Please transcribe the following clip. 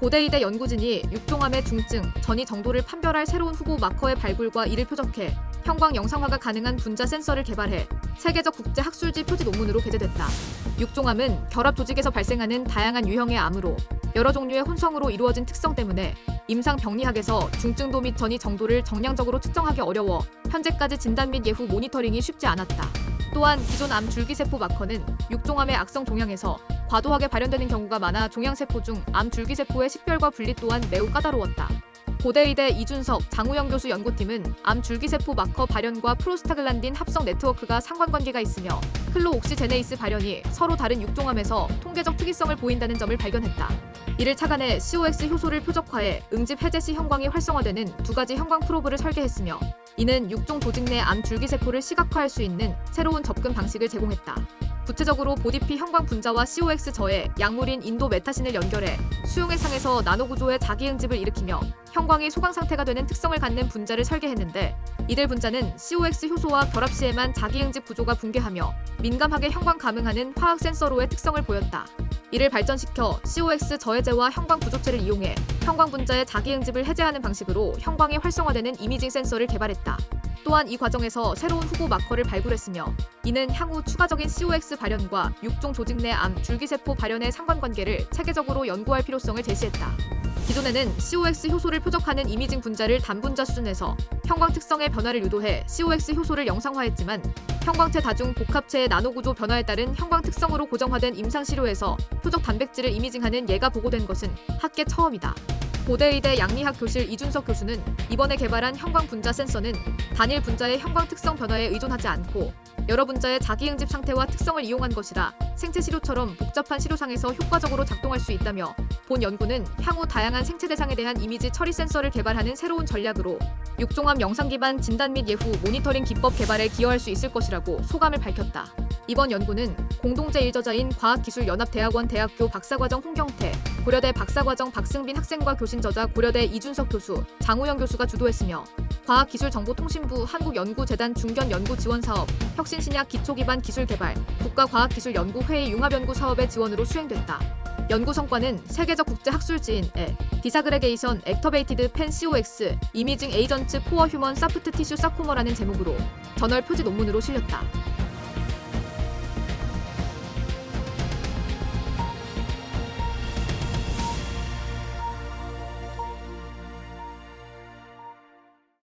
고대이대 연구진이 육종암의 중증, 전이 정도를 판별할 새로운 후보 마커의 발굴과 이를 표적해 형광 영상화가 가능한 분자 센서를 개발해 세계적 국제 학술지 표지 논문으로 게재됐다. 육종암은 결합 조직에서 발생하는 다양한 유형의 암으로 여러 종류의 혼성으로 이루어진 특성 때문에 임상 병리학에서 중증도 및 전이 정도를 정량적으로 측정하기 어려워 현재까지 진단 및 예후 모니터링이 쉽지 않았다. 또한 기존 암 줄기세포 마커는 육종암의 악성 종양에서 과도하게 발현되는 경우가 많아 종양세포 중 암 줄기세포의 식별과 분리 또한 매우 까다로웠다. 고대의대 이준석, 장우영 교수 연구팀은 암 줄기세포 마커 발현과 프로스타글란딘 합성 네트워크가 상관관계가 있으며 클로옥시제네이스 발현이 서로 다른 육종암에서 통계적 특이성을 보인다는 점을 발견했다. 이를 착안해 COX 효소를 표적화해 응집 해제 시 형광이 활성화되는 두 가지 형광 프로브를 설계했으며 이는 육종 조직 내 암 줄기세포를 시각화할 수 있는 새로운 접근 방식을 제공했다. 구체적으로 보디피 형광 분자와 COX 저에 약물인 인도 메타신을 연결해 수용의 상에서 나노 구조의 자기 응집을 일으키며 형광이 소강 상태가 되는 특성을 갖는 분자를 설계했는데 이들 분자는 COX 효소와 결합 시에만 자기 응집 구조가 붕괴하며 민감하게 형광 감응하는 화학 센서로의 특성을 보였다. 이를 발전시켜 COX 저해제와 형광 부조체를 이용해 형광 분자의 자기 응집을 해제하는 방식으로 형광이 활성화되는 이미징 센서를 개발했다. 또한 이 과정에서 새로운 후보 마커를 발굴했으며 이는 향후 추가적인 COX 발현과 육종 조직 내 암 줄기세포 발현의 상관관계를 체계적으로 연구할 필요성을 제시했다. 기존에는 COX 효소를 표적하는 이미징 분자를 단분자 수준에서 형광 특성의 변화를 유도해 COX 효소를 영상화했지만 형광체 다중 복합체의 나노 구조 변화에 따른 형광 특성으로 고정화된 임상 시료에서 표적 단백질을 이미징하는 예가 보고된 것은 학계 처음이다. 고대의대 양리학 교실 이준석 교수는 이번에 개발한 형광 분자 센서는 단일 분자의 형광 특성 변화에 의존하지 않고 여러 분자의 자기 응집 상태와 특성을 이용한 것이라 생체 시료처럼 복잡한 시료상에서 효과적으로 작동할 수 있다며 본 연구는 향후 다양한 생체 대상에 대한 이미지 처리 센서를 개발하는 새로운 전략으로 육종암 영상 기반 진단 및 예후 모니터링 기법 개발에 기여할 수 있을 것이라고 소감을 밝혔다. 이번 연구는 공동제 일저자인 과학기술연합대학원 대학교 박사과정 홍경태, 고려대 박사과정 박승빈 학생과 교신 저자 고려대 이준석 교수, 장우영 교수가 주도했으며 과학기술정보통신부 한국연구재단 중견연구지원사업, 혁신신약 기초기반 기술개발, 국가과학기술연구회의 융합연구 사업의 지원으로 수행됐다. 연구 성과는 세계적 국제 학술지인 에 디사그레게이션 액터베이티드 펜 COX 이미징 에이전트 포어 휴먼 사프트 티슈 사코머라는 제목으로 저널 표지 논문으로 실렸다.